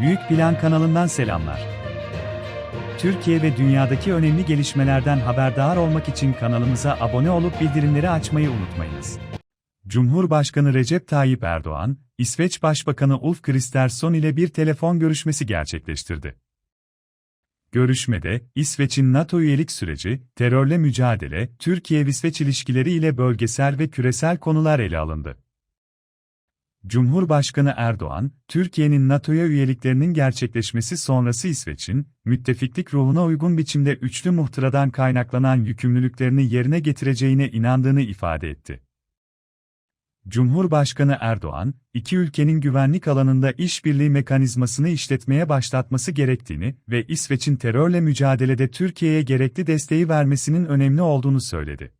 Büyük Plan kanalından selamlar. Türkiye ve dünyadaki önemli gelişmelerden haberdar olmak için kanalımıza abone olup bildirimleri açmayı unutmayınız. Cumhurbaşkanı Recep Tayyip Erdoğan, İsveç Başbakanı Ulf Kristersson ile bir telefon görüşmesi gerçekleştirdi. Görüşmede, İsveç'in NATO üyelik süreci, terörle mücadele, Türkiye-İsveç ilişkileri ile bölgesel ve küresel konular ele alındı. Cumhurbaşkanı Erdoğan, Türkiye'nin NATO'ya üyeliklerinin gerçekleşmesi sonrası İsveç'in, müttefiklik ruhuna uygun biçimde üçlü muhtıradan kaynaklanan yükümlülüklerini yerine getireceğine inandığını ifade etti. Cumhurbaşkanı Erdoğan, iki ülkenin güvenlik alanında işbirliği mekanizmasını işletmeye başlatması gerektiğini ve İsveç'in terörle mücadelede Türkiye'ye gerekli desteği vermesinin önemli olduğunu söyledi.